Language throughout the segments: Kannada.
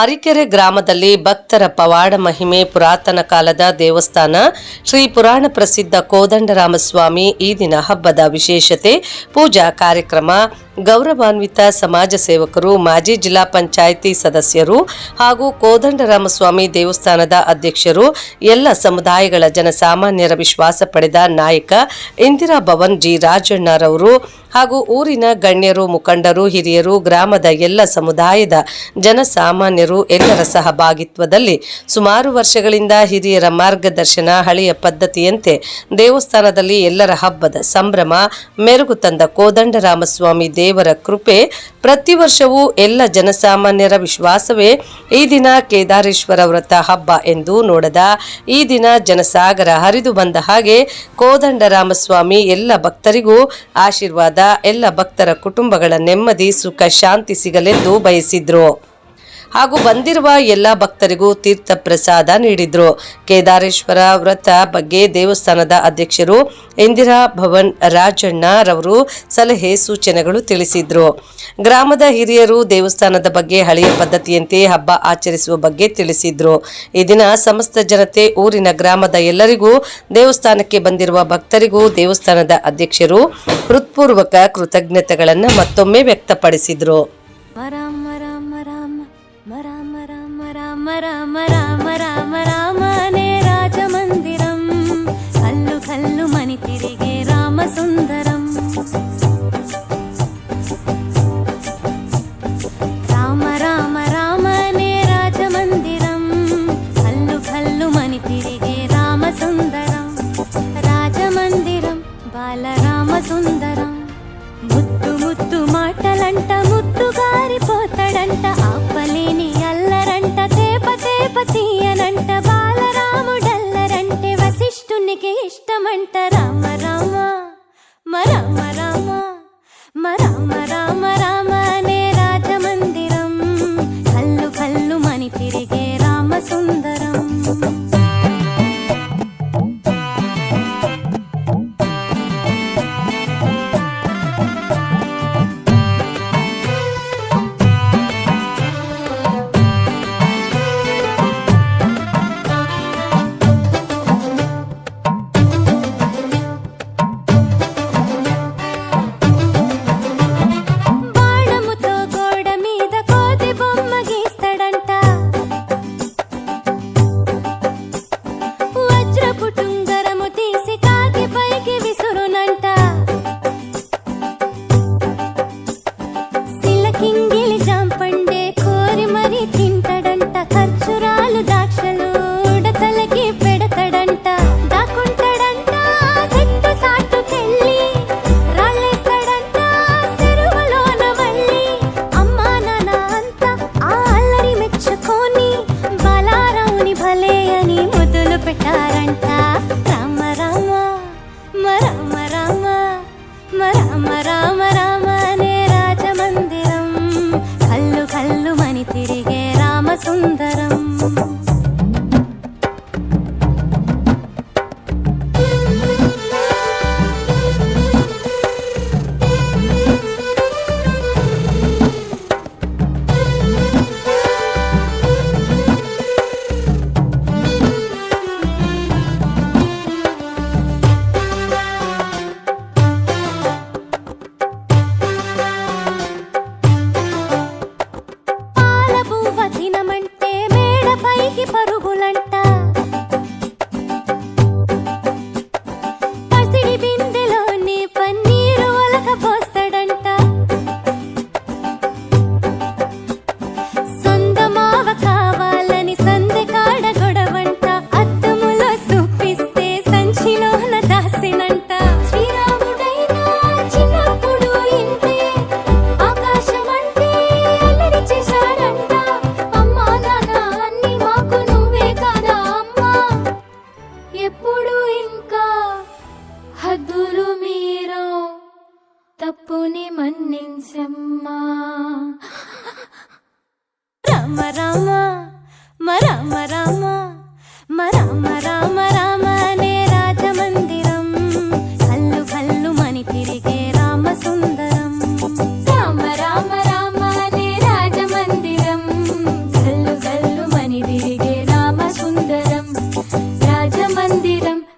ಅರಿಕೆರೆ ಗ್ರಾಮದಲ್ಲಿ ಭಕ್ತರ ಪವಾಡ ಮಹಿಮೆ ಪುರಾತನ ಕಾಲದ ದೇವಸ್ಥಾನ, ಶ್ರೀ ಪುರಾಣ ಪ್ರಸಿದ್ಧ ಕೋದಂಡರಾಮಸ್ವಾಮಿ ಈ ದಿನ ಹಬ್ಬದ ವಿಶೇಷತೆ, ಪೂಜಾ ಕಾರ್ಯಕ್ರಮ ಗೌರವಾನ್ವಿತ ಸಮಾಜ ಸೇವಕರು, ಮಾಜಿ ಜಿಲ್ಲಾ ಪಂಚಾಯಿತಿ ಸದಸ್ಯರು ಹಾಗೂ ಕೋದಂಡರಾಮಸ್ವಾಮಿ ದೇವಸ್ಥಾನದ ಅಧ್ಯಕ್ಷರು, ಎಲ್ಲ ಸಮುದಾಯಗಳ ಜನಸಾಮಾನ್ಯರ ವಿಶ್ವಾಸ ಪಡೆದ ನಾಯಕ ಇಂದಿರಾ ಭವನ್ ಜಿ ರಾಜಣ್ಣರವರು ಹಾಗೂ ಊರಿನ ಗಣ್ಯರು, ಮುಖಂಡರು, ಹಿರಿಯರು, ಗ್ರಾಮದ ಎಲ್ಲ ಸಮುದಾಯದ ಜನಸಾಮಾನ್ಯರು ಎಲ್ಲರ ಸಹಭಾಗಿತ್ವದಲ್ಲಿ ಸುಮಾರು ವರ್ಷಗಳಿಂದ ಹಿರಿಯರ ಮಾರ್ಗದರ್ಶನ ಹಳೆಯ ಪದ್ಧತಿಯಂತೆ ದೇವಸ್ಥಾನದಲ್ಲಿ ಎಲ್ಲರ ಹಬ್ಬದ ಸಂಭ್ರಮ ಮೆರುಗು ತಂದ ಕೋದಂಡರಾಮಸ್ವಾಮಿ ದೇವರ ಕೃಪೆ ಪ್ರತಿ ವರ್ಷವೂ ಎಲ್ಲ ಜನಸಾಮಾನ್ಯರ ವಿಶ್ವಾಸವೇ. ಈ ದಿನ ಕೇದಾರೇಶ್ವರ ವ್ರತ ಹಬ್ಬ ಎಂದು ನೋಡದ. ಈ ದಿನ ಜನಸಾಗರ ಹರಿದು ಬಂದ ಹಾಗೆ ಕೋದಂಡರಾಮಸ್ವಾಮಿ ಎಲ್ಲ ಭಕ್ತರಿಗೂ ಆಶೀರ್ವಾದ, ಎಲ್ಲ ಭಕ್ತರ ಕುಟುಂಬಗಳ ನೆಮ್ಮದಿ, ಸುಖ, ಶಾಂತಿ ಸಿಗಲೆಂದು ಬಯಸಿದ್ರು. ಹಾಗೂ ಬಂದಿರುವ ಎಲ್ಲ ಭಕ್ತರಿಗೂ ತೀರ್ಥ ಪ್ರಸಾದ ನೀಡಿದ್ರು. ಕೇದಾರೇಶ್ವರ ವ್ರತ ಬಗ್ಗೆ ದೇವಸ್ಥಾನದ ಅಧ್ಯಕ್ಷರು ಇಂದಿರಾ ಭವನ್ ರಾಜಣ್ಣ ರವರು ಸಲಹೆ ಸೂಚನೆಗಳು ತಿಳಿಸಿದ್ರು. ಗ್ರಾಮದ ಹಿರಿಯರು ದೇವಸ್ಥಾನದ ಬಗ್ಗೆ ಹಳೆಯ ಪದ್ಧತಿಯಂತೆ ಹಬ್ಬ ಆಚರಿಸುವ ಬಗ್ಗೆ ತಿಳಿಸಿದ್ರು. ಈ ದಿನ ಸಮಸ್ತ ಜನತೆ ಊರಿನ ಗ್ರಾಮದ ಎಲ್ಲರಿಗೂ ದೇವಸ್ಥಾನಕ್ಕೆ ಬಂದಿರುವ ಭಕ್ತರಿಗೂ ದೇವಸ್ಥಾನದ ಅಧ್ಯಕ್ಷರು ಹೃತ್ಪೂರ್ವಕ ಕೃತಜ್ಞತೆಗಳನ್ನು ಮತ್ತೊಮ್ಮೆ ವ್ಯಕ್ತಪಡಿಸಿದ್ರು. राम राम राम राम ಒಂಟರ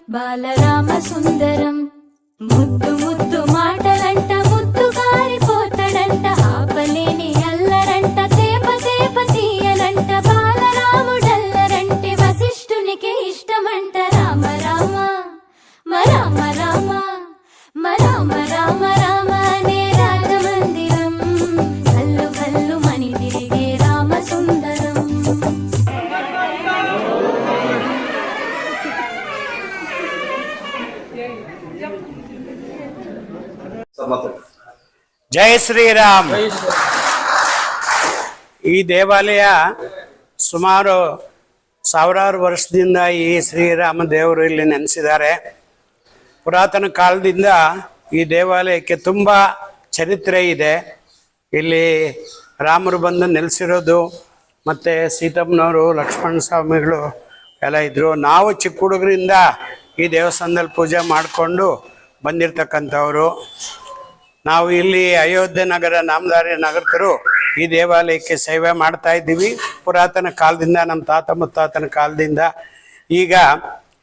ബാലരാമ സുന്ദരം മുത്തു മുത്തു ಜೈ ಶ್ರೀರಾಮ್. ಈ ದೇವಾಲಯ ಸುಮಾರು ಸಾವಿರಾರು ವರ್ಷದಿಂದ ಈ ಶ್ರೀರಾಮ ದೇವರು ಇಲ್ಲಿ ನೆನೆಸಿದ್ದಾರೆ. ಪುರಾತನ ಕಾಲದಿಂದ ಈ ದೇವಾಲಯಕ್ಕೆ ತುಂಬ ಚರಿತ್ರೆ ಇದೆ. ಇಲ್ಲಿ ರಾಮರು ಬಂದು ನೆಲೆಸಿರೋದು ಮತ್ತು ಸೀತಮ್ಮನವರು ಲಕ್ಷ್ಮಣ ಸ್ವಾಮಿಗಳು ಎಲ್ಲ ಇದ್ದರು ನಾವು ಚಿಕ್ಕ ಹುಡುಗರಿಂದ ಈ ದೇವಸ್ಥಾನದಲ್ಲಿ ಪೂಜೆ ಮಾಡಿಕೊಂಡು ಬಂದಿರತಕ್ಕಂಥವ್ರು. ನಾವು ಇಲ್ಲಿ ಅಯೋಧ್ಯೆ ನಗರ ನಾಮದಾರಿ ನಾಗರಿಕರು ಈ ದೇವಾಲಯಕ್ಕೆ ಸೇವೆ ಮಾಡ್ತಾ ಇದ್ದೀವಿ. ಪುರಾತನ ಕಾಲದಿಂದ, ನಮ್ಮ ತಾತ ಮುತ್ತಾತನ ಕಾಲದಿಂದ. ಈಗ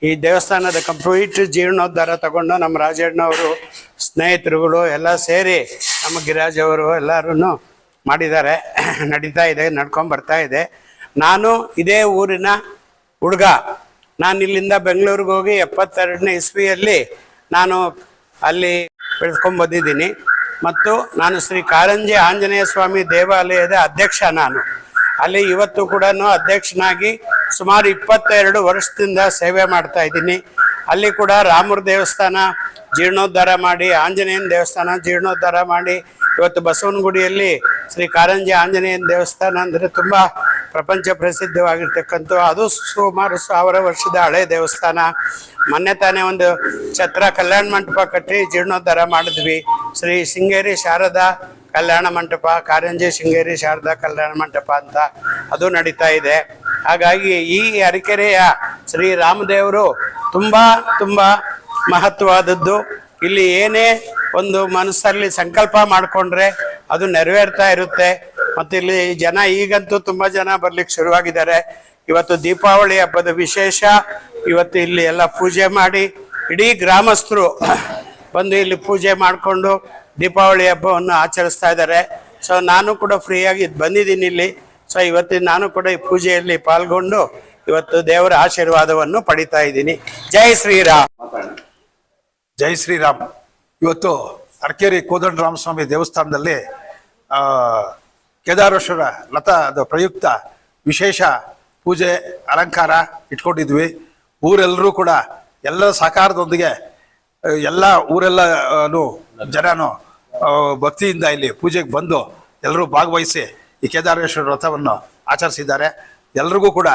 ಈ ದೇವಸ್ಥಾನದ ಕಂಪ್ಲೀಟ್ ಜೀರ್ಣೋದ್ಧಾರ ತಗೊಂಡು ನಮ್ಮ ರಾಜಣ್ಣವರು, ಸ್ನೇಹಿತರುಗಳು ಎಲ್ಲ ಸೇರಿ ನಮ್ಮ ಗಿರಾಜ್ ಅವರು ಎಲ್ಲರೂ ಮಾಡಿದ್ದಾರೆ. ನಡೀತಾ ಇದೆ, ನಡ್ಕೊಂಡು ಬರ್ತಾ ಇದೆ. ನಾನು ಇದೇ ಊರಿನ ಹುಡುಗ. ನಾನು ಇಲ್ಲಿಂದ ಬೆಂಗಳೂರಿಗೆ ಹೋಗಿ ಎಪ್ಪತ್ತೆರಡನೇ ಇಸ್ವಿಯಲ್ಲಿ ನಾನು ಅಲ್ಲಿ ಬೆಳೆಸ್ಕೊಂಡ್ ಬಂದಿದ್ದೀನಿ. ಮತ್ತು ನಾನು ಶ್ರೀ ಕಾರಂಜಿ ಆಂಜನೇಯ ಸ್ವಾಮಿ ದೇವಾಲಯದ ಅಧ್ಯಕ್ಷ ನಾನು. ಅಲ್ಲಿ ಇವತ್ತು ಕೂಡ ಅಧ್ಯಕ್ಷನಾಗಿ ಸುಮಾರು ಇಪ್ಪತ್ತೆರಡು ವರ್ಷದಿಂದ ಸೇವೆ ಮಾಡ್ತಾ ಇದ್ದೀನಿ. ಅಲ್ಲಿ ಕೂಡ ರಾಮರ ದೇವಸ್ಥಾನ, ಜೀರ್ಣೋದ್ಧಾರ ಮಾಡಿ, ಆಂಜನೇಯನ ದೇವಸ್ಥಾನ, ಜೀರ್ಣೋದ್ಧಾರ ಮಾಡಿ, ಇವತ್ತು ಬಸವನಗುಡಿಯಲ್ಲಿ ಶ್ರೀ ಕಾರಂಜಿ ಆಂಜನೇಯನ ದೇವಸ್ಥಾನ ಅಂದರೆ ತುಂಬ ಪ್ರಪಂಚ ಪ್ರಸಿದ್ಧವಾಗಿರ್ತಕ್ಕಂಥ ಅದು ಸುಮಾರು ಸಾವಿರ ವರ್ಷದ ಹಳೆ ದೇವಸ್ಥಾನ. ಮೊನ್ನೆ ತಾನೇ ಒಂದು ಛತ್ರ ಕಲ್ಯಾಣ ಮಂಟಪ ಕಟ್ಟಿ ಜೀರ್ಣೋದ್ಧಾರ ಮಾಡಿದ್ವಿ. ಶ್ರೀ ಶೃಂಗೇರಿ ಶಾರದಾ ಕಲ್ಯಾಣ ಮಂಟಪ, ಕಾರಂಜಿ ಶೃಂಗೇರಿ ಶಾರದಾ ಕಲ್ಯಾಣ ಮಂಟಪ ಅಂತ ಅದು ನಡೀತಾ ಇದೆ. ಹಾಗಾಗಿ ಈ ಅರಿಕೆರೆಯ ಶ್ರೀ ರಾಮದೇವರು ತುಂಬ ತುಂಬ ಮಹತ್ವವಾದದ್ದು. ಇಲ್ಲಿ ಏನೇ ಒಂದು ಮನಸ್ಸಲ್ಲಿ ಸಂಕಲ್ಪ ಮಾಡಿಕೊಂಡ್ರೆ ಅದು ನೆರವೇರ್ತಾ ಇರುತ್ತೆ. ಮತ್ತು ಇಲ್ಲಿ ಜನ ಈಗಂತೂ ತುಂಬ ಜನ ಬರ್ಲಿಕ್ಕೆ ಶುರುವಾಗಿದ್ದಾರೆ. ಇವತ್ತು ದೀಪಾವಳಿ ಹಬ್ಬದ ವಿಶೇಷ, ಇವತ್ತು ಇಲ್ಲಿ ಎಲ್ಲ ಪೂಜೆ ಮಾಡಿ ಇಡೀ ಗ್ರಾಮಸ್ಥರು ಬಂದು ಇಲ್ಲಿ ಪೂಜೆ ಮಾಡಿಕೊಂಡು ದೀಪಾವಳಿ ಹಬ್ಬವನ್ನು ಆಚರಿಸ್ತಾ ಇದ್ದಾರೆ. ಸೊ ನಾನು ಕೂಡ ಫ್ರೀಯಾಗಿ ಬಂದಿದ್ದೀನಿ ಇಲ್ಲಿ. ಸೊ ಇವತ್ತಿನ ನಾನು ಕೂಡ ಈ ಪೂಜೆಯಲ್ಲಿ ಪಾಲ್ಗೊಂಡು ಇವತ್ತು ದೇವರ ಆಶೀರ್ವಾದವನ್ನು ಪಡಿತಾ ಇದ್ದೀನಿ. ಜೈ ಶ್ರೀರಾಮ್. ಜೈ ಶ್ರೀರಾಮ್. ಇವತ್ತು ಅರ್ಕೇರಿ ರಾಮಸ್ವಾಮಿ ದೇವಸ್ಥಾನದಲ್ಲಿ ಕೇದಾರೇಶ್ವರ ಅದು ಪ್ರಯುಕ್ತ ವಿಶೇಷ ಪೂಜೆ ಅಲಂಕಾರ ಇಟ್ಕೊಂಡಿದ್ವಿ. ಊರೆಲ್ಲರೂ ಕೂಡ ಎಲ್ಲ ಸಹಕಾರದೊಂದಿಗೆ ಎಲ್ಲ ಊರೆಲ್ಲೂ ಜನನು ಭಕ್ತಿಯಿಂದ ಇಲ್ಲಿ ಪೂಜೆಗೆ ಬಂದು ಎಲ್ಲರೂ ಭಾಗವಹಿಸಿ ಈ ಕೇದಾರೇಶ್ವರ ವ್ರತವನ್ನು ಆಚರಿಸಿದ್ದಾರೆ. ಎಲ್ರಿಗೂ ಕೂಡ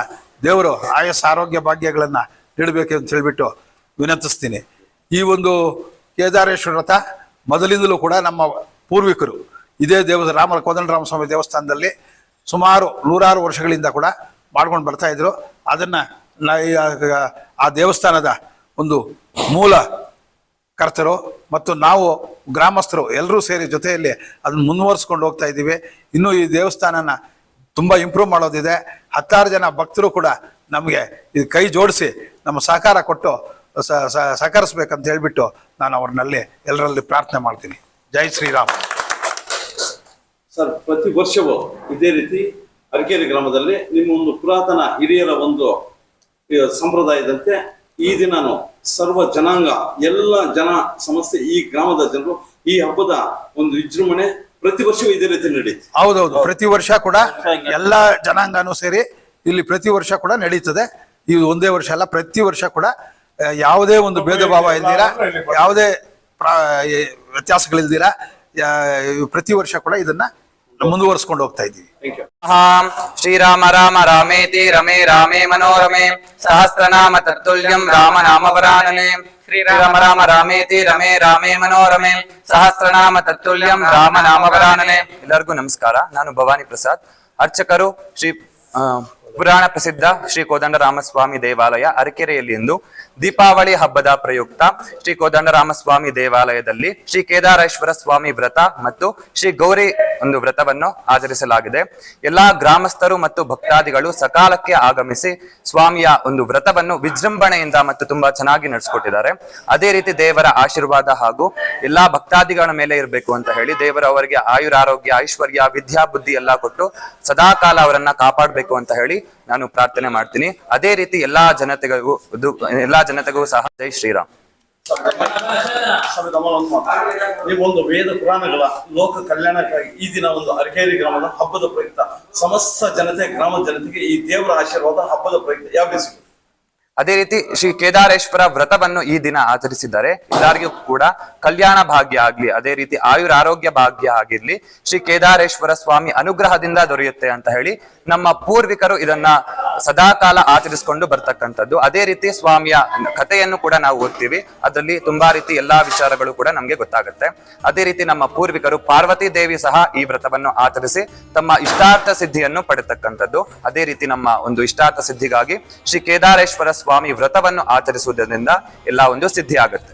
ದೇವರು ಆಯಸ್ಸ ಆರೋಗ್ಯ ಭಾಗ್ಯಗಳನ್ನು ನೀಡಬೇಕು ಅಂತ ಹೇಳಿಬಿಟ್ಟು ವಿನಂತಿಸ್ತೀನಿ. ಈ ಒಂದು ಕೇದಾರೇಶ್ವರ ರಥ ಮೊದಲಿಂದಲೂ ಕೂಡ ನಮ್ಮ ಪೂರ್ವಿಕರು. ಇದೇ ದೇವ ರಾಮ ಕೋದಂಡರಾಮಸ್ವಾಮಿ ದೇವಸ್ಥಾನದಲ್ಲಿ ಸುಮಾರು ನೂರಾರು ವರ್ಷಗಳಿಂದ ಕೂಡ ಮಾಡ್ಕೊಂಡು ಬರ್ತಾ ಇದ್ರು. ಅದನ್ನ ಆ- ದೇವಸ್ಥಾನದ ಒಂದು ಮೂಲ ಕರ್ತರು ಮತ್ತು ನಾವು ಗ್ರಾಮಸ್ಥರು ಎಲ್ಲರೂ ಸೇರಿ ಜೊತೆಯಲ್ಲಿ ಅದನ್ನು ಮುಂದುವರಿಸ್ಕೊಂಡು ಹೋಗ್ತಾ ಇದ್ದೀವಿ. ಇನ್ನೂ ಈ ದೇವಸ್ಥಾನನ ತುಂಬ ಇಂಪ್ರೂವ್ ಮಾಡೋದಿದೆ. ಹತ್ತಾರು ಜನ ಭಕ್ತರು ಕೂಡ ನಮಗೆ ಇದು ಕೈ ಜೋಡಿಸಿ ನಮ್ಮ ಸಹಕಾರ ಕೊಟ್ಟು ಸಹಕರಿಸ್ಬೇಕಂತ ಹೇಳಿಬಿಟ್ಟು ನಾನು ಅವ್ರನ್ನಲ್ಲಿ ಎಲ್ಲರಲ್ಲಿ ಪ್ರಾರ್ಥನೆ ಮಾಡ್ತೀನಿ. ಜೈ ಶ್ರೀರಾಮ್. ಸರ್ ಪ್ರತಿ ವರ್ಷವೂ ಇದೇ ರೀತಿ ಅರಕೇರಿ ಗ್ರಾಮದಲ್ಲಿ ನಿಮ್ಮ ಒಂದು ಪುರಾತನ ಹಿರಿಯರ ಒಂದು ಸಂಪ್ರದಾಯದಂತೆ ಈ ದಿನಾನು ಸರ್ವ ಜನಾಂಗ ಎಲ್ಲ ಜನ ಸಮಸ್ಯೆ ಈ ಗ್ರಾಮದ ಜನರು ಈ ಹಬ್ಬದ ಒಂದು ವಿಜೃಂಭಣೆ ಪ್ರತಿ ವರ್ಷವೂ ಇದೇ ರೀತಿ ನಡೀತು. ಹೌದೌದು ಪ್ರತಿ ವರ್ಷ ಕೂಡ ಎಲ್ಲ ಜನಾಂಗನೂ ಸೇರಿ ಇಲ್ಲಿ ಪ್ರತಿ ವರ್ಷ ಕೂಡ ನಡೀತದೆ. ಇದು ಒಂದೇ ವರ್ಷ ಅಲ್ಲ ಪ್ರತಿ ವರ್ಷ ಕೂಡ ಯಾವುದೇ ಒಂದು ಭೇದ ಭಾವ ಇಲ್ದಿರ ಯಾವುದೇ ವ್ಯತ್ಯಾಸಗಳಿಲ್ದಿರಾ ಪ್ರತಿ ವರ್ಷ ಕೂಡ ಇದನ್ನ ಮುಂದುವರಿಸ್ಕೊಂಡು ಹೋಗ್ತಾ ಇದ್ದೀವಿ. ಥ್ಯಾಂಕ್ ಯು ಹಾಂ ಶ್ರೀರಾಮ ರಾಮ ರಾಮೇತಿ ರಮೇ ರಾಮೇ ಮನೋರಮೆ ಸಹಸ್ರನಾಮ ತತ್ತುಲ್ಯಂ ರಾಮ ನಾಮ ವರಾನನೆ ಶ್ರೀರಾಮ ರಾಮ ರಾಮೇತಿ ರಮೇ ರಾಮೇ ಮನೋರಮೆ ಸಹಸ್ರನಾಮ ತತ್ತುಲ್ಯಂ ರಾಮ ನಾಮ ವರಾನನೆ. ಎಲ್ಲರಿಗೂ ನಮಸ್ಕಾರ ನಾನು ಭವಾನಿ ಪ್ರಸಾದ್. ಅರ್ಚಕರು ಶ್ರೀ ಆ, ಪುರಾಣ ಪ್ರಸಿದ್ಧ ಶ್ರೀ ಕೋದಂಡ ರಾಮಸ್ವಾಮಿ ದೇವಾಲಯ ಅರಕೆರೆಯಲ್ಲಿ ಎಂದು ದೀಪಾವಳಿ ಹಬ್ಬದ ಪ್ರಯುಕ್ತ ಶ್ರೀ ಕೋದಂಡರಾಮಸ್ವಾಮಿ ದೇವಾಲಯದಲ್ಲಿ ಶ್ರೀ ಕೇದಾರೇಶ್ವರ ಸ್ವಾಮಿ ವ್ರತ ಮತ್ತು ಶ್ರೀ ಗೌರಿ ಒಂದು ವ್ರತವನ್ನು ಆಚರಿಸಲಾಗಿದೆ. ಎಲ್ಲಾ ಗ್ರಾಮಸ್ಥರು ಮತ್ತು ಭಕ್ತಾದಿಗಳು ಸಕಾಲಕ್ಕೆ ಆಗಮಿಸಿ ಸ್ವಾಮಿಯ ಒಂದು ವ್ರತವನ್ನು ವಿಜೃಂಭಣೆಯಿಂದ ಮತ್ತು ತುಂಬಾ ಚೆನ್ನಾಗಿ ನಡೆಸಿಕೊಟ್ಟಿದ್ದಾರೆ. ಅದೇ ರೀತಿ ದೇವರ ಆಶೀರ್ವಾದ ಹಾಗೂ ಎಲ್ಲಾ ಭಕ್ತಾದಿಗಳ ಮೇಲೆ ಇರಬೇಕು ಅಂತ ಹೇಳಿ ದೇವರ ಅವರಿಗೆ ಆಯುರಾರೋಗ್ಯ, ಐಶ್ವರ್ಯ ವಿದ್ಯಾ ಬುದ್ಧಿ ಎಲ್ಲ ಕೊಟ್ಟು ಸದಾಕಾಲ ಅವರನ್ನ ಕಾಪಾಡಬೇಕು ಅಂತ ಹೇಳಿ ನಾನು ಪ್ರಾರ್ಥನೆ ಮಾಡ್ತೀನಿ. ಅದೇ ರೀತಿ ಎಲ್ಲಾ ಜನತೆಗೂ ಎಲ್ಲಾ ಜನತೆಗೂ ಸಹ ಜೈ ಶ್ರೀರಾಮ್. ನೀವು ಒಂದು ವೇದ ಪುರಾಣಗಳ ಲೋಕ ಕಲ್ಯಾಣಕ್ಕಾಗಿ ಈ ದಿನ ಒಂದು ಅರಕೇರಿ ಗ್ರಾಮದ ಹಬ್ಬದ ಪ್ರಯುಕ್ತ ಸಮಸ್ತ ಜನತೆ, ಗ್ರಾಮ ಜನತೆಗೆ ಈ ದೇವರ ಆಶೀರ್ವಾದ ಹಬ್ಬದ ಪ್ರಯುಕ್ತ. ಯಾವ ಸಿಗುತ್ತೆ ಅದೇ ರೀತಿ ಶ್ರೀ ಕೇದಾರೇಶ್ವರ ವ್ರತವನ್ನು ಈ ದಿನ ಆಚರಿಸಿದ್ದಾರೆ. ಎಲ್ಲರಿಗೂ ಕೂಡ ಕಲ್ಯಾಣ ಭಾಗ್ಯ ಆಗ್ಲಿ, ಅದೇ ರೀತಿ ಆಯುರ ಆರೋಗ್ಯ ಭಾಗ್ಯ ಆಗಿರ್ಲಿ, ಶ್ರೀ ಕೇದಾರೇಶ್ವರ ಸ್ವಾಮಿ ಅನುಗ್ರಹದಿಂದ ದೊರೆಯುತ್ತೆ ಅಂತ ಹೇಳಿ ನಮ್ಮ ಪೂರ್ವಿಕರು ಇದನ್ನ ಸದಾಕಾಲ ಆಚರಿಸಿಕೊಂಡು ಬರ್ತಕ್ಕಂಥದ್ದು. ಅದೇ ರೀತಿ ಸ್ವಾಮಿಯ ಕಥೆಯನ್ನು ಕೂಡ ನಾವು ಓದ್ತೀವಿ. ಅದರಲ್ಲಿ ತುಂಬಾ ರೀತಿ ಎಲ್ಲಾ ವಿಚಾರಗಳು ಕೂಡ ನಮ್ಗೆ ಗೊತ್ತಾಗುತ್ತೆ. ಅದೇ ರೀತಿ ನಮ್ಮ ಪೂರ್ವಿಕರು ಪಾರ್ವತಿ ದೇವಿ ಸಹ ಈ ವ್ರತವನ್ನು ಆಚರಿಸಿ ತಮ್ಮ ಇಷ್ಟಾರ್ಥ ಸಿದ್ಧಿಯನ್ನು ಪಡೆತಕ್ಕಂಥದ್ದು. ಅದೇ ರೀತಿ ನಮ್ಮ ಒಂದು ಇಷ್ಟಾರ್ಥ ಸಿದ್ಧಿಗಾಗಿ ಶ್ರೀ ಕೇದಾರೇಶ್ವರ ಸ್ವಾಮಿ ವ್ರತವನ್ನು ಆಚರಿಸುವುದರಿಂದ ಎಲ್ಲ ಒಂದು ಸಿದ್ಧಿ ಆಗುತ್ತೆ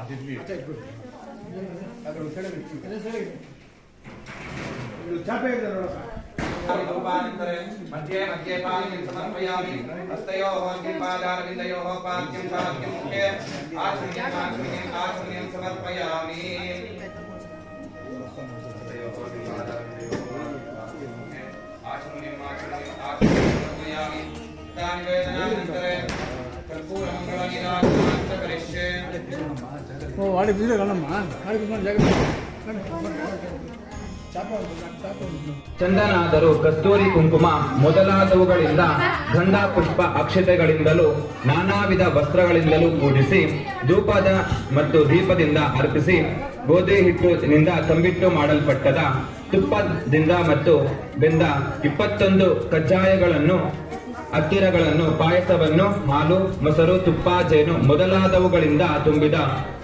ಅದರಲ್ಲಿ ಅಚ್ಚಾ ಇಟ್ಬಿಡಿ ಅದರ ಸಡೆ ಬಿಟ್ಟು ಅದರ ಸಡೆ ಇದು ಚಾಪೆ ಇದೆ ನೋಡ ोपानिन्तरे मध्ये मध्ये पानिं समर्पयामि हस्तयोः कृपादारविन्दयोः पाद्यं पाद्यं मुखे आचमनीयम् आचमनीयम् आचमनीयं समर्पयामि हस्तयोः कृपादारविन्दयोः पाद्यं मुखे आचमनीयम् आचमनीयम् आचमनीयं समर्पयामि तानि वेदनानन्तरे कर्पूरमङ्गलनिराजनान्त करिष्ये ఓ వాడి వీడియో కదమ్మా వాడికి మన జాగ్రత్త ಚಂದನಾದರೂ ಕಸ್ತೂರಿ ಕುಂಕುಮ ಮೊದಲಾದವುಗಳಿಂದ ಗಂಧ ಪುಷ್ಪ ಅಕ್ಷತೆಗಳಿಂದಲೂ ನಾನಾ ವಿಧ ವಸ್ತ್ರಗಳಿಂದಲೂ ಕೂಡಿಸಿ ಧೂಪದ ಮತ್ತು ದೀಪದಿಂದ ಅರ್ಪಿಸಿ ಗೋಧಿ ಹಿಟ್ಟಿನಿಂದ ತಂಬಿಟ್ಟು ಮಾಡಲ್ಪಟ್ಟದ ತುಪ್ಪದಿಂದ ಮತ್ತು ಬೆಂದ ಇಪ್ಪತ್ತೊಂದು ಕಜ್ಜಾಯಗಳನ್ನು ಹತ್ತಿರಗಳನ್ನು ಪಾಯಸವನ್ನು ಹಾಲು ಮೊಸರು ತುಪ್ಪ ಜೇನು ಮೊದಲಾದವುಗಳಿಂದ ತುಂಬಿದ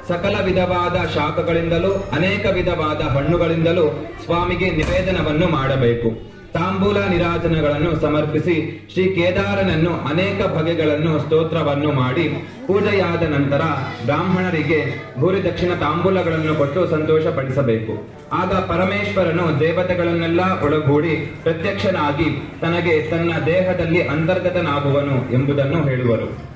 ಸಕಲ ವಿಧವಾದ ಶಾಖಗಳಿಂದಲೂ ಅನೇಕ ವಿಧವಾದ ಹಣ್ಣುಗಳಿಂದಲೂ ಸ್ವಾಮಿಗೆ ನಿವೇದನವನ್ನು ಮಾಡಬೇಕು. ತಾಂಬೂಲ ನಿರಾಜನಗಳನ್ನು ಸಮರ್ಪಿಸಿ ಶ್ರೀ ಕೇದಾರನನ್ನು ಅನೇಕ ಬಗೆಗಳನ್ನು ಸ್ತೋತ್ರವನ್ನು ಮಾಡಿ ಪೂಜೆಯಾದ ನಂತರ ಬ್ರಾಹ್ಮಣರಿಗೆ ಭೂರಿ ದಕ್ಷಿಣ ತಾಂಬೂಲಗಳನ್ನು ಕೊಟ್ಟು ಸಂತೋಷಪಡಿಸಬೇಕು. ಆಗ ಪರಮೇಶ್ವರನು ದೇವತೆಗಳನ್ನೆಲ್ಲ ಒಳಗೂಡಿ ಪ್ರತ್ಯಕ್ಷನಾಗಿ ತನಗೆ ತನ್ನ ದೇಹದಲ್ಲಿ ಅಂತರ್ಗತನಾಗುವನು ಎಂಬುದನ್ನು ಹೇಳುವರು.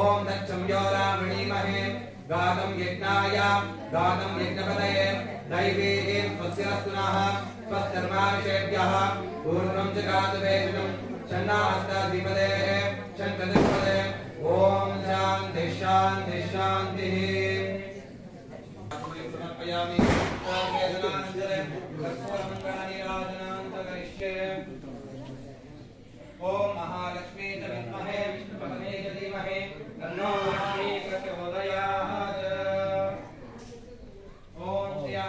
ॐ तच्छम्योरामणीमहे गातं यज्ञाय गातं यज्ञपतये। दैवेः स्वस्यरस्तुनः स्वधर्माविषेभ्यः पूर्वं जगातु वेदिनं षण्णाहस्ताधिपतेः षण्चतुष्पदे ॐ शान्तिः शान्तिः शान्तिः। समर्पयामि वेदनानन्तरे कर्पूरमङ्गलनीराजनान्तकरिष्ये ॐ महालक्ष्मी च विद्महे विष्णुपत्नी च धीमहि, तन्नो लक्ष्मी प्रचोदयात्। ॐ श्रियः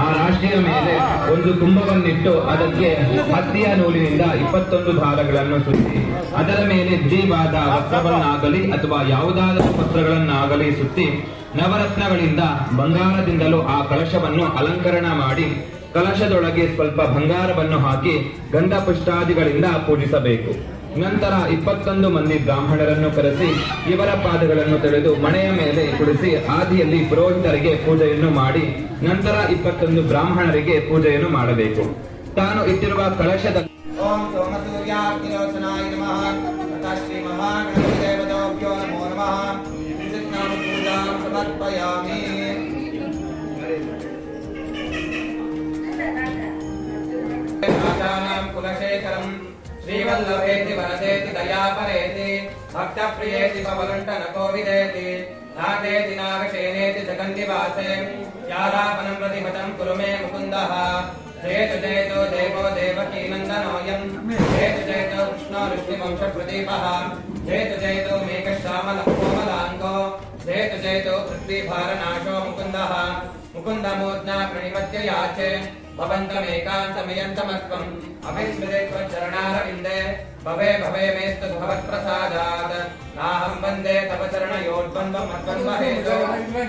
ಆ ರಾಶಿಯ ಮೇಲೆ ಒಂದು ಕುಂಭವನ್ನಿಟ್ಟು ಅದಕ್ಕೆ ಹತ್ತಿಯ ನೂಲಿನಿಂದ ಇಪ್ಪತ್ತೊಂದು ದಾರಗಳನ್ನು ಸುತ್ತಿ, ಅದರ ಮೇಲೆ ದ್ವಿವಾದ ವಸ್ತ್ರವನ್ನಾಗಲಿ ಅಥವಾ ಯಾವುದಾದರೂ ಪತ್ರಗಳನ್ನಾಗಲಿ ಸುತ್ತಿ, ನವರತ್ನಗಳಿಂದ ಬಂಗಾರದಿಂದಲೂ ಆ ಕಲಶವನ್ನು ಅಲಂಕರಣ ಮಾಡಿ, ಕಲಶದೊಳಗೆ ಸ್ವಲ್ಪ ಬಂಗಾರವನ್ನು ಹಾಕಿ ಗಂಧ ಪುಷ್ಟಾದಿಗಳಿಂದ ಪೂಜಿಸಬೇಕು. ನಂತರ ಇಪ್ಪತ್ತೊಂದು ಮಂದಿ ಬ್ರಾಹ್ಮಣರನ್ನು ಕರೆಸಿ ಇವರ ಪಾದಗಳನ್ನು ತೆಳೆದು ಮನೆಯ ಮೇಲೆ ಕುಡಿಸಿ ಆದಿಯಲ್ಲಿ ಪುರೋಹಿತರಿಗೆ ಪೂಜೆಯನ್ನು ಮಾಡಿ ನಂತರ ಇಪ್ಪತ್ತೊಂದು ಬ್ರಾಹ್ಮಣರಿಗೆ ಪೂಜೆಯನ್ನು ಮಾಡಬೇಕು. ತಾನು ಇಟ್ಟಿರುವ ಕಳಶದ వల్లభేతి వరదేతి దయాపరేతి భక్త ప్రియేతి పవలంట నకోవిదేతి నాదేతి నాగశేనేతి జగన్నివాసే యారాపనం ప్రతిపదం కురు మే ముకుందః. జయతు జయతు దేవో దేవకీ నందనోయం జయతు జయతు కృష్ణ కృష్ణో వంశ ప్రదీపః. జయతు జయతు జయతో మేఘశ్యామల కోమలాంగో జయతు జయతు పృథ్వీ భారనాశో ముకుందః. ముకుందమూర్ధ్నా ప్రణిపత్య యాచే भवन्तमेकान्तमयन्तमत्वम् अभिस्मृते त्वच्चरणारविन्दे भवे भवे मेस्तु भवत्प्रसादात् नाहं वन्दे तव चरणयोर्द्वन्द्वम् अद्वन्द्वहेतो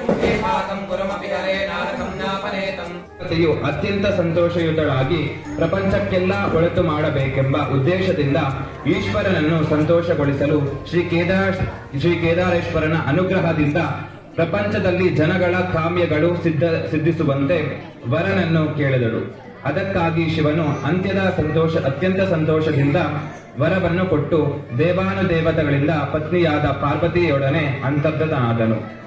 मुक्तिपातं कुरुमपि हरे नारकं नापनेतम् ದೇವತೆಯು ಅತ್ಯಂತ ಸಂತೋಷಯುತಳಾಗಿ ಪ್ರಪಂಚಕ್ಕೆಲ್ಲ ಒಳಿತು ಮಾಡಬೇಕೆಂಬ ಉದ್ದೇಶದಿಂದ ಈಶ್ವರನನ್ನು ಸಂತೋಷಗೊಳಿಸಲು ಶ್ರೀ ಕೇದಾರ್ ಶ್ರೀ ಕೇದಾರೇಶ್ವರನ ಅನುಗ್ರಹದಿಂದ ಪ್ರಪಂಚದಲ್ಲಿ ಜನಗಳ ಕಾಮ್ಯಗಳು ಸಿದ್ಧ ಸಿದ್ಧಿಸುವಂತೆ ವರನನ್ನು ಕೇಳಿದಳು. ಅದಕ್ಕಾಗಿ ಶಿವನು ಅಂತ್ಯದ ಸಂತೋಷ, ಅತ್ಯಂತ ಸಂತೋಷದಿಂದ ವರವನ್ನು ಕೊಟ್ಟು ದೇವಾನುದೇವತೆಗಳಿಂದ ಪತ್ನಿಯಾದ ಪಾರ್ವತಿಯೊಡನೆ ಅಂತರ್ಧನಾದನು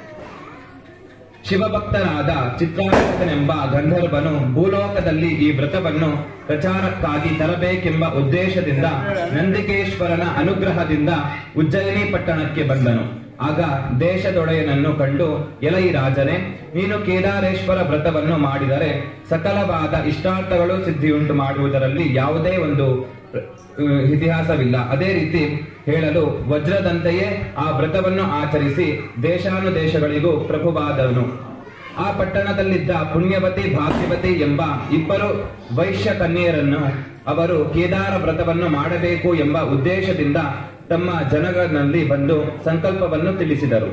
ಶಿವಭಕ್ತನಾದ ಚಿತ್ರಾಂಗನೆಂಬ ಗಂಧರ್ವನು ಭೂಲೋಕದಲ್ಲಿ ಈ ವ್ರತವನ್ನು ಪ್ರಚಾರಕ್ಕಾಗಿ ತರಬೇಕೆಂಬ ಉದ್ದೇಶದಿಂದ ನಂದಿಕೇಶ್ವರನ ಅನುಗ್ರಹದಿಂದ ಉಜ್ಜಯಿನಿ ಪಟ್ಟಣಕ್ಕೆ ಬಂದನು. ಆಗ ದೇಶದೊಡೆಯನನ್ನು ಕಂಡು, ಎಲೈ ರಾಜನೇ, ನೀನು ಕೇದಾರೇಶ್ವರ ವ್ರತವನ್ನು ಮಾಡಿದರೆ ಸಕಲವಾದ ಇಷ್ಟಾರ್ಥಗಳು ಸಿದ್ಧಿಯುಂಟು ಮಾಡುವುದರಲ್ಲಿ ಯಾವುದೇ ಒಂದು ಇತಿಹಾಸವಿಲ್ಲ. ಅದೇ ರೀತಿ ಹೇಳಲು, ವಜ್ರದಂತೆಯೇ ಆ ವ್ರತವನ್ನು ಆಚರಿಸಿ ದೇಶಾನುದೇಶಗಳಿಗೂ ಪ್ರಭುವಾದವನು. ಆ ಪಟ್ಟಣದಲ್ಲಿದ್ದ ಪುಣ್ಯವತಿ, ಭಾಗ್ಯವತಿ ಎಂಬ ಇಬ್ಬರು ವೈಶ್ಯ ಕನ್ಯೆಯರನ್ನು ಅವರು ಕೇದಾರ ವ್ರತವನ್ನು ಮಾಡಬೇಕು ಎಂಬ ಉದ್ದೇಶದಿಂದ ತಮ್ಮ ಜನಗಳಲ್ಲಿ ಬಂದು ಸಂಕಲ್ಪವನ್ನು ತಿಳಿಸಿದರು.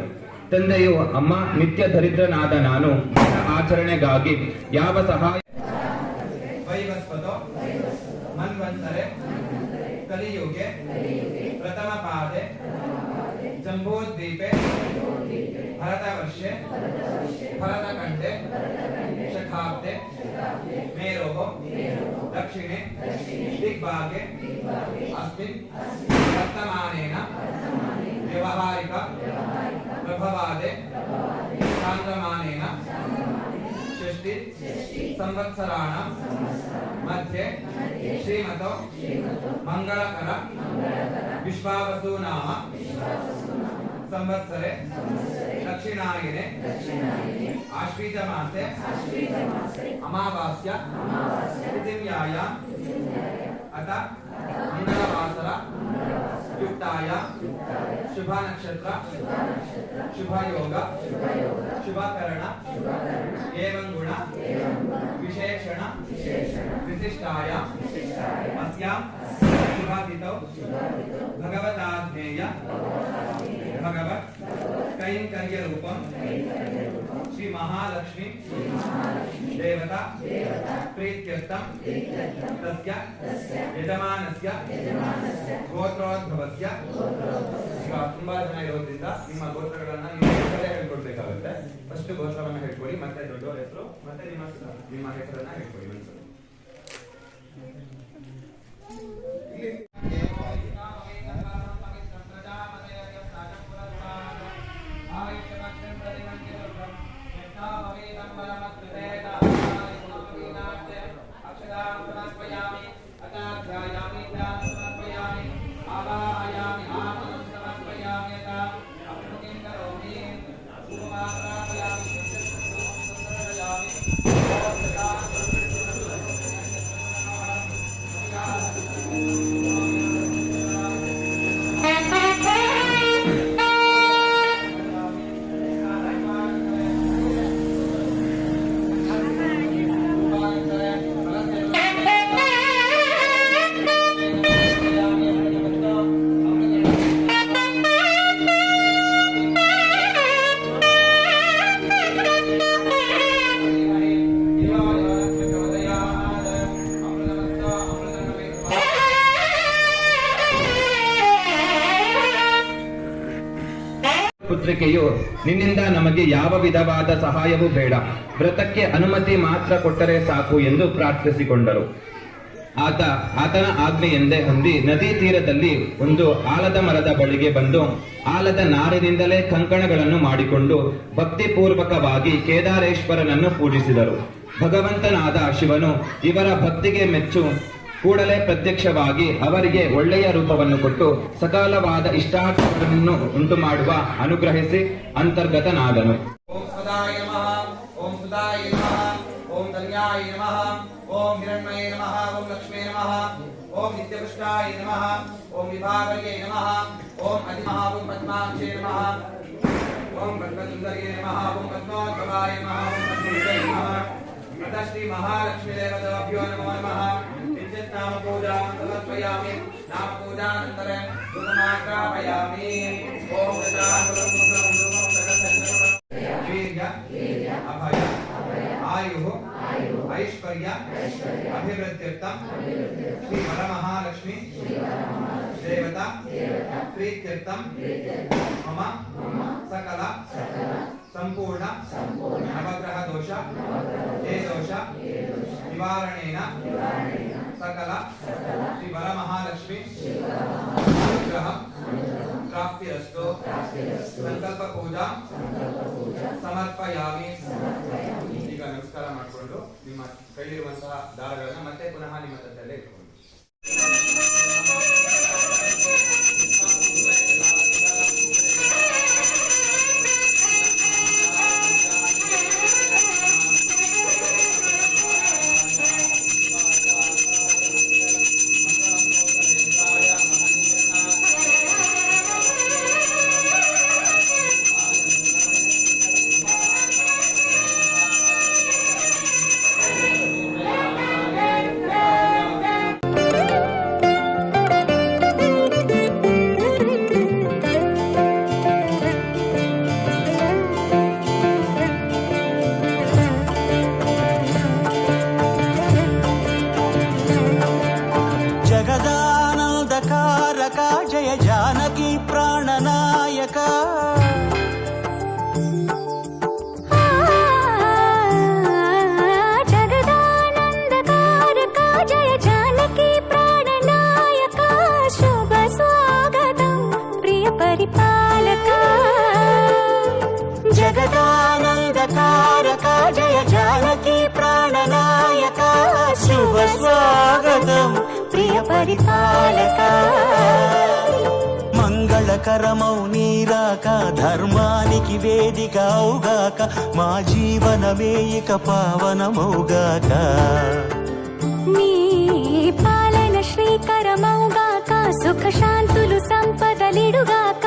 ತಂದೆಯು, ಅಮ್ಮ, ನಿತ್ಯ ದರಿದ್ರನಾದ ನಾನು ಆಚರಣೆಗಾಗಿ ಯಾವ ಸಹಾಯ ಮನ್ವಂತರೆ, ಕಲಿಯುಗೆ ಪ್ರಥಮ ಪಾದೆ ಜಂಬೂದ್ವೀಪೆ, ಭರತವರ್ಷೆ, ಭರತಖಂಡೆ, ಶತಾಬ್ದೆ ಮೇರೋः दक्षिणे दिग्भागे अस्मिन् वर्तमानेन व्यवहारिक प्रभवादे चान्द्रमानेन षष्टि संवत्सराणां मध्ये श्रीमतो मङ्गलकर विश्वावसु नाम संवत्सरे दक्षिणायने। आश्वीजमासे अमावास्या। तिथिव्यायां अत मङ्गलवासर युक्तायां। शुभनक्षत्र। शुभयोग। शुभकरण। एवं गुण। विशेषण। विशिष्टायां। अस्यां। शुभातिथौ भगवताज्ञेय भगवत् कैङ्कर्यरूपं श्री महालक्ष्मी देवता प्रीत्यर्थं तस्य यजमानस्य ಗೋತ್ರೋದ್ಭವಸ್ಯ ಈಗ ತುಂಬಾ ಜನ ಇರೋದ್ರಿಂದ ನಿಮ್ಮ ಗೋತ್ರಗಳನ್ನ ನೀವು ಹೆಸರೇ ಹೇಳ್ಕೊಡ್ಬೇಕಾಗುತ್ತೆ ಫಸ್ಟ್ ಗೋತ್ರವನ್ನ ಹೇಳ್ಕೊಳ್ಳಿ ಮತ್ತೆ ದೊಡ್ಡವರ ಹೆಸರು ಮತ್ತೆ ನಿಮ್ಮ ನಿಮ್ಮ ಹೆಸರನ್ನ ಹೇಳ್ಕೊಳ್ಳಿ ಮನ್ಸು ನಿನ್ನಿಂದ ನಮಗೆ ಯಾವ ವಿಧವಾದ ಸಹಾಯವೂ ಬೇಡ. ವ್ರತಕ್ಕೆ ಅನುಮತಿ ಮಾತ್ರ ಕೊಟ್ಟರೆ ಸಾಕು ಎಂದು ಪ್ರಾರ್ಥಿಸಿಕೊಂಡರು. ಆತ, ಆತನ ಆಜ್ಞೆಯೆಂದೇ ಹೊಂದಿ ನದಿ ತೀರದಲ್ಲಿ ಒಂದು ಆಲದ ಮರದ ಬಳಿಗೆ ಬಂದು ಆಲದ ನಾರಿನಿಂದಲೇ ಕಂಕಣಗಳನ್ನು ಮಾಡಿಕೊಂಡು ಭಕ್ತಿಪೂರ್ವಕವಾಗಿ ಕೇದಾರೇಶ್ವರನನ್ನು ಪೂಜಿಸಿದರು. ಭಗವಂತನಾದ ಶಿವನು ಇವರ ಭಕ್ತಿಗೆ ಮೆಚ್ಚು ಕೂಡಲೇ ಪ್ರತ್ಯಕ್ಷವಾಗಿ ಅವರಿಗೆ ಒಳ್ಳೆಯ ರೂಪವನ್ನು ಕೊಟ್ಟು ಸಕಾಲವಾದ ಇಷ್ಟಾರ್ಥಗಳನ್ನು ಉಂಟು ಮಾಡುವ ಅನುಗ್ರಹಿಸಿ ಅಂತರ್ಗತನಾದನು ಓಂ ಹಿರಣ್ಮಯ ನಮಃ ಓಂ ಲಕ್ಷ್ಮೇ ನಮಃ ಓಂ ನಿತ್ಯಪುಷ್ಟಾಯ ನಮಃ ಓಂ ವಿಭಾಗಯೇ ನಮಃ ಓಂ ಅಧಿಮಃ ಓಂ ಪದ್ಮಾಕ್ಷೇ ನಮಃ ಓಂ ಪದ್ಮಸುಂದರ್ಯೇ ನಮಃ ಓಂ ಪದ್ಮೋದ್ಭವಾಯ ನಮಃ ಓಂ ಪದ್ಮಸುಂದರ್ಯೇ ನಮಃ ಅಥ ಶ್ರೀ ಮಹಾಲಕ್ಷ್ಮೀ ದೇವತಾಭ್ಯೋ ನಮೋ ನಮಃ नाम पूजा समर्पयामि नाम नामपूजानन्तरर्पयामि नामपूजानन्तरं दुर्गमाकापयामि ॐ अभय आयुः ऐश्वर्य अभिवृद्ध्यर्थं श्रीवरमहालक्ष्मी देवता प्रीत्यर्थं मम सकल संपूर्ण नवग्रह दोष हे दोष निवारणेन ಸಕಲ ಶ್ರೀ ವರಮಹಾಲಕ್ಷ್ಮಿ ಅನುಗ್ರಹ ಪ್ರಾಪ್ತಿರಸ್ತು ಸಂಕಲ್ಪ ಪೂಜಾ ಸಮರ್ಪಯಾಮಿ ಈಗ ನಮಸ್ಕಾರ ಮಾಡಿಕೊಂಡು ನಿಮ್ಮ ಕೈಲಿರುವಂತಹ ದಾರಗಳನ್ನು ಮತ್ತೆ ಪುನಃ ನಿಮ್ಮ ತಟ್ಟಲ್ಲೇ ಇಟ್ಕೊಂಡು స్వాగతం ప్రియ పరిపాలక మంగళకరమౌ నీరాక ధర్మానికి వేదిక అవుగాక మా జీవనమే ఇక పావనమౌగాక. నీ పాలన శ్రీకరమౌగాక సుఖ శాంతులు సంపదలిడుగాక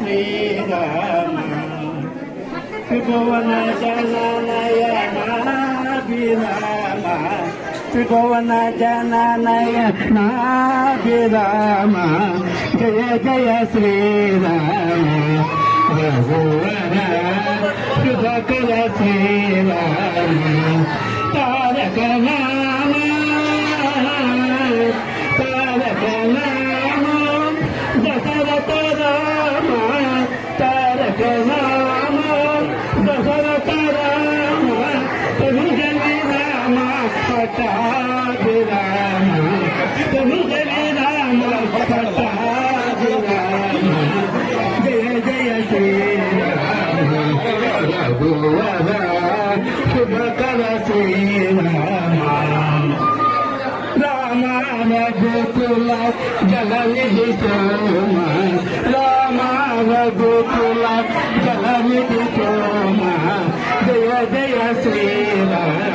శ్రీరామ త్రిభువన జననయనాభిరామ త్రిభువన జననయనాభిరామ జయ జయ శ్రీరామ రఘువర శుభకర శ్రీరామ తారక రామ రఘుకుల జలనిధి సోమ రామ రఘుకుల జలనిధి సోమ జయ జయ శ్రీరామ.